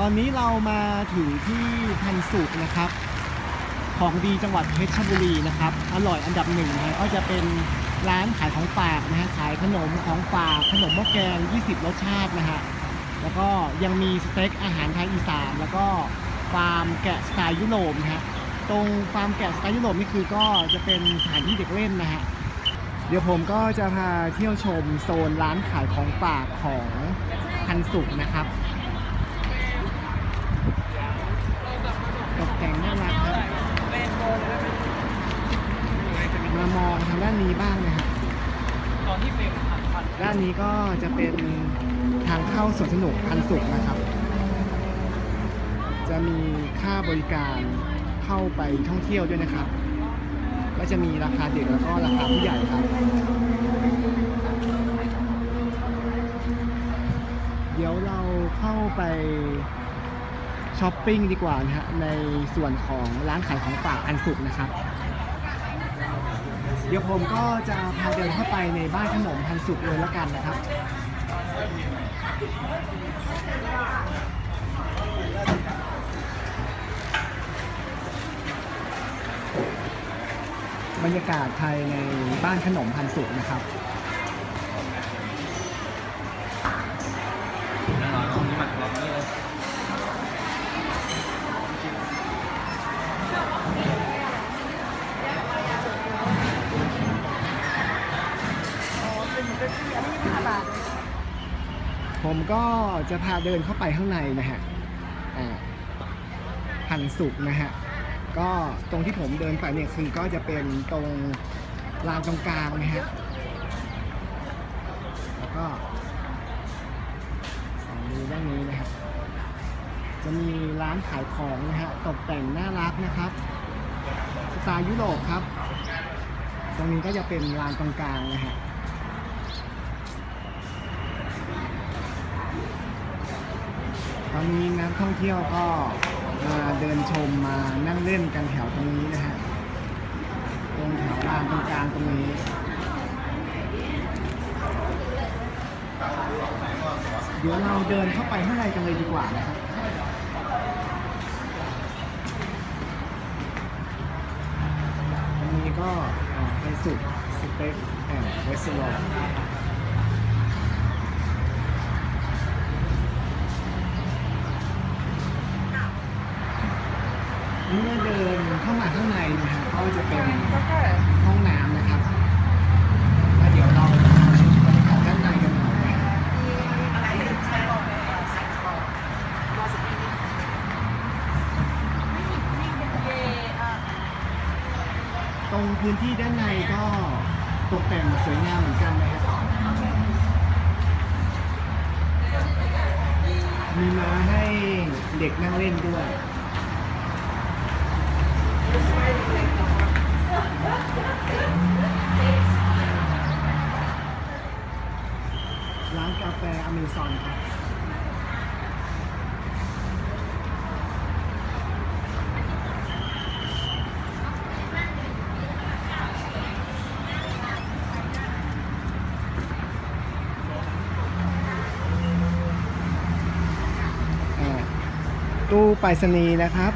ตอนนี้เรามาถึงที่พันสุกนะครับ ของดีจังหวัดเพชรบุรีนะครับ อร่อยอันดับหนึ่งนะฮะก็จะเป็นร้านขายของฝากนะฮะขายขนมของฝากขนมหม้อแกง 20 รสชาตินะฮะแล้วก็ยังมีสเต็กอาหารไทยอีสานแล้วก็ฟาร์มแกะสไตล์ยุโรปนะฮะตรงฟาร์มแกะสไตล์ยุโรปนี่คือก็จะเป็นสถานที่เด็กเล่นนะฮะเดี๋ยวผมก็จะพาเที่ยวชมโซนร้านขายของฝากของพันสุกนะครับ ตก แต่งน่ารักครับมามองทางด้านนี้บ้างนะฮะตอนที่เฟรมผ่านผ่านด้านนี้ก็จะเป็นทางเข้าสวนสนุกพันสุขนะครับ จะมีค่าบริการเข้าไปท่องเที่ยวด้วยนะครับก็จะมีราคาเด็กแล้วก็ราคาผู้ใหญ่ครับ เดี๋ยวเราเข้าไป ช้อปปิ้งดีกว่านะฮะในส่วนของร้านขายของฝากอันสุกนะครับ เดี๋ยวผมก็จะพาเดินเข้าไปในบ้านขนมพันสุกเลยละกันนะครับบรรยากาศภายในบ้านขนมพันสุกนะครับ ผมก็จะพาเดินเข้าไปข้างในนะฮะอ่าพันสุกนะฮะ ก็ตรงที่ผมเดินไปเนี่ยคือก็จะเป็นตรงลานตรงกลางนะฮะ แล้วก็สองมือด้านนี้นะครับ จะมีร้านขายของนะฮะ ตกแต่งน่ารักนะครับ สไตล์ยุโรปครับ ตรงนี้ก็จะเป็นลานตรงกลางนะฮะ อนนี้นักท่องเที่ยวก็มาเดินชมมานั่งเล่นกันแถวตรงนี้นะฮะตรงแถวลานตรงกลางตรงนี้เดี๋ยวเราเดินเข้าไปข้างในกันเลยดีกว่านะครับตรงนี้ก็อ่าเป็นสุดสเต็กแอนด์เวสต์ลอ เมื่อเดินเข้ามาข้างในนะฮะก็จะเป็นห้องน้ำนะครับแล้วเดี๋ยวเราชมบรรยากาศด้านในกันหน่อยนะฮะตรงพื้นที่ด้านในก็ตกแต่งสวยงามเหมือนกันนะฮะมีม้าให้เด็กนั่งเล่นด้วย อเมซอนครับอ่าตู้ไปรษณีย์นะครับ